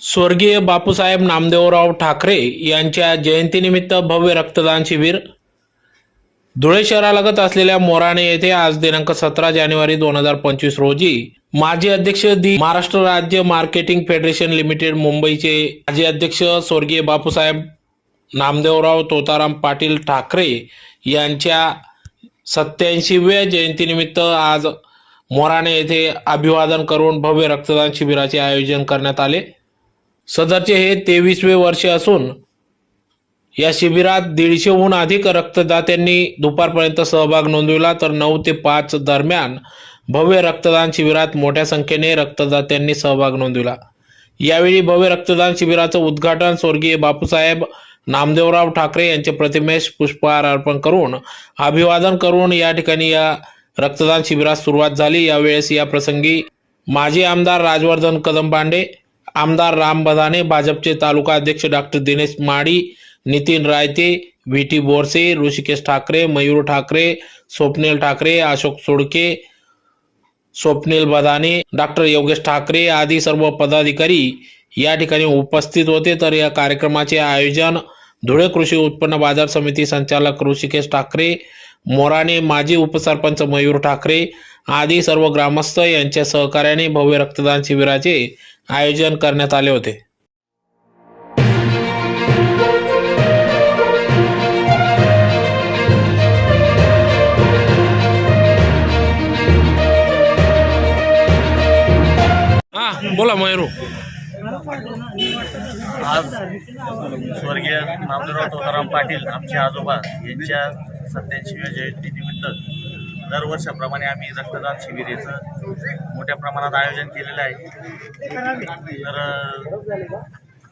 स्वर्गीय बापूसाहेब नामदेवराव ठाकरे यांच्या जयंतीनिमित्त भव्य रक्तदान शिबिर. धुळे शहरालगत असलेल्या मोराणे येथे आज दिनांक सतरा जानेवारी दोन हजार पंचवीस रोजी माजी अध्यक्ष दी महाराष्ट्र राज्य मार्केटिंग फेडरेशन लिमिटेड मुंबईचे माजी अध्यक्ष स्वर्गीय बापूसाहेब नामदेवराव तोताराम पाटील ठाकरे यांच्या सत्याऐंशीव्या जयंतीनिमित्त आज मोराणे येथे अभिवादन करून भव्य रक्तदान शिबिराचे आयोजन करण्यात आले. सदरचे हे तेवीसवे वर्ष असून या शिबिरात दीडशेहून अधिक रक्तदात्यांनी दुपारपर्यंत सहभाग नोंदविला. तर नऊ ते पाच दरम्यान भव्य रक्तदान शिबिरात मोठ्या संख्येने रक्तदात्यांनी सहभाग नोंदविला. यावेळी भव्य रक्तदान शिबिराचं उद्घाटन स्वर्गीय बापूसाहेब नामदेवराव ठाकरे यांचे प्रतिमेस पुष्पहार अर्पण करून अभिवादन करून या ठिकाणी या रक्तदान शिबिरास सुरुवात झाली. यावेळेस या प्रसंगी माजी आमदार राजवर्धन कदमबांडे आमदार राम बदाने भाजपचे तालुका अध्यक्ष doctor Dinesh Madi Nitin Raite V T Borse Rishikesh Thakare Mayur Thakare Swapnil Thakare Ashok Sodke Swapnil Badane doctor Yogesh Thakare आदी सर्व पदाधिकारी या ठिकाणी उपस्थित होते. तर या कार्यक्रमाचे आयोजन धुळे कृषी उत्पन्न बाजार समिती संचालक ऋषिकेश ठाकरे मोराने माजी उपसरपंच मयूर ठाकरे आदी सर्व ग्रामस्थ यांच्या सहकार्याने भव्य रक्तदान शिबिराचे आयोजन करण्यात आले होते. हा बोला मयूरू. आज स्वर्गीय नामदेवराव तुकाराम पाटील आमचे आजोबा यांच्या सत्याऐंशीव्या जयंतीनिमित्त दरवर्षाप्रमाणे आम्ही रक्तदान शिबिरेचं मोठ्या प्रमाणात आयोजन केलेलं आहे. तर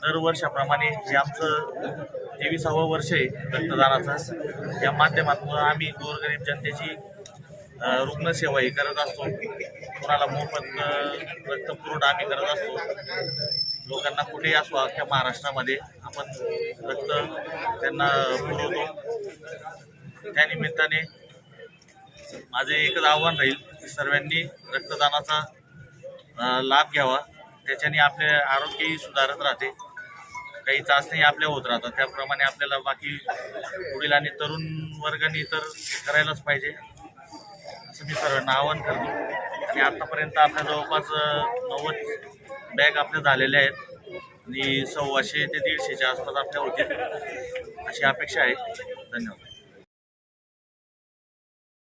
दरवर्षाप्रमाणे हे आमचं तेविसावं वर्ष आहे रक्तदानाचं या माध्यमातून आम्ही गोरगरीब जनतेची रुग्णसेवा रुग्णसेवाही करत असतो. कोणाला मोफत रक्त रक्तपुरवठा आम्ही करत असतो. लोकांना कुठेही असो अख्ख्या महाराष्ट्रामध्ये आपण रक्त त्यांना पुरवतो. त्या माझे एकच आव्हान राहील की सर्वांनी रक्तदानाचा लाभ घ्यावा. त्याच्याने आपले आरोग्यही सुधारत राहते. काही चाचणी आपल्या होत राहतात. त्याप्रमाणे आपल्याला बाकी पुढील आणि तरुण वर्गाने तर करायलाच पाहिजे. असं मी सर्वांना आवाहन करतो. आणि आत्तापर्यंत आपल्या जवळपास नव्वद बॅग आपल्या झालेल्या आहेत. आणि सव्वाशे ते दीडशेच्या आसपास आपल्या होतील. अशी अपेक्षा आहे. धन्यवाद.